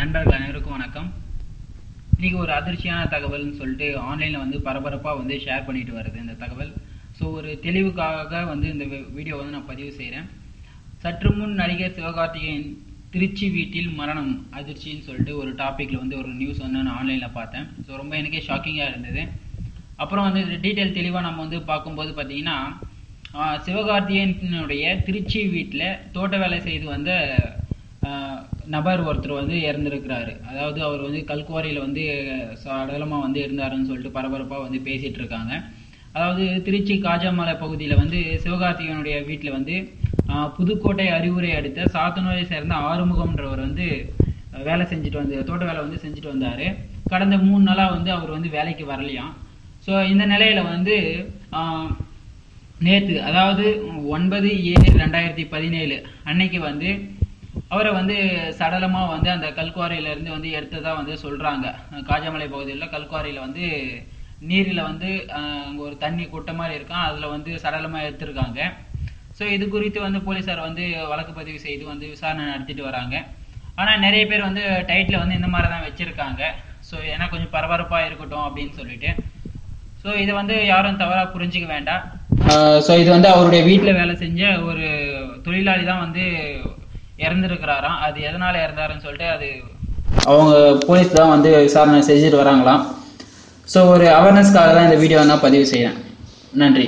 நண்பர்கள் அனைவருக்கும் வணக்கம். இன்னைக்கு ஒரு அதிர்ச்சியான தகவல்னு சொல்லிட்டு ஆன்லைனில் வந்து பரபரப்பாக வந்து ஷேர் பண்ணிட்டு வருது இந்த தகவல். ஸோ ஒரு தெளிவுக்காக வந்து இந்த வீடியோ வந்து நான் பதிவு செய்கிறேன் சற்று முன் நடிகர் சிவகார்த்திகேயன் திருச்சி வீட்டில் மரணம் அதிர்ச்சின்னு சொல்லிட்டு ஒரு டாப்பிக்கில் வந்து ஒரு நியூஸ் வந்து நான் ஆன்லைனில் பார்த்தேன். ஸோ ரொம்ப எனக்கே ஷாக்கிங்காக இருந்தது. அப்புறம் வந்து டீட்டெயில் தெளிவாக நம்ம வந்து பார்க்கும்போது பார்த்தீங்கன்னா சிவகார்த்திகேயனுடைய திருச்சி வீட்டில் தோட்ட வேலை செய்து வந்த நபர் ஒருத்தர் வந்து இறந்துருக்கிறாரு. அதாவது அவர் வந்து கல்குவாரியில் வந்து சடலமாக வந்து இருந்தாருன்னு சொல்லிட்டு பரபரப்பாக வந்து பேசிகிட்டு இருக்காங்க அதாவது திருச்சி காஜாமலை பகுதியில் வந்து சிவகார்த்திகனுடைய வீட்டில் வந்து புதுக்கோட்டை அறிவுரை அடுத்த சாத்தனூரை சேர்ந்த ஆறுமுகம்ன்றவர் வந்து வேலை செஞ்சுட்டு வந்து தோட்ட வேலை வந்து செஞ்சுட்டு வந்தார். கடந்த மூணு நாளாக வந்து அவர் வந்து வேலைக்கு வரலையாம். ஸோ இந்த நிலையில் வந்து நேற்று அதாவது ஒன்பது ஏழு ரெண்டாயிரத்தி பதினேழு அன்னைக்கு வந்து அவரை வந்து சடலமா வந்து அந்த கல்குவாரியில இருந்து வந்து எடுத்ததா வந்து சொல்றாங்க. காஜாமலை பகுதியில் கல்குவாரியில வந்து நீரில் வந்து அங்க ஒரு தண்ணி குட்டை மாதிரி இருக்கான். அதுல வந்து சடலமா எடுத்திருக்காங்க. ஸோ இது குறித்து வந்து போலீசார் வந்து வழக்கு பதிவு செய்து வந்து விசாரணை நடத்திட்டு வராங்க. ஆனா நிறைய பேர் வந்து டைட்டில் வந்து இந்த மாதிரி தான் வச்சிருக்காங்க. ஸோ ஏன்னா கொஞ்சம் பரபரப்பா இருக்கட்டும் அப்படின்னு சொல்லிட்டு. ஸோ இதை வந்து யாரும் தவறா புரிஞ்சுக்க வேண்டாம். ஸோ இது வந்து அவருடைய வீட்டில் வேலை செஞ்ச ஒரு தொழிலாளி தான் வந்து இறந்துருக்கிறாராம். அது எதனால இறந்தாருன்னு சொல்லிட்டு அது அவங்க போலீஸ் தான் வந்து விசாரணை செஞ்சுட்டு வராங்களாம். ஸோ ஒரு அவேர்னஸ்க்காக தான் இந்த வீடியோ நான் பதிவு செய்கிறேன் நன்றி.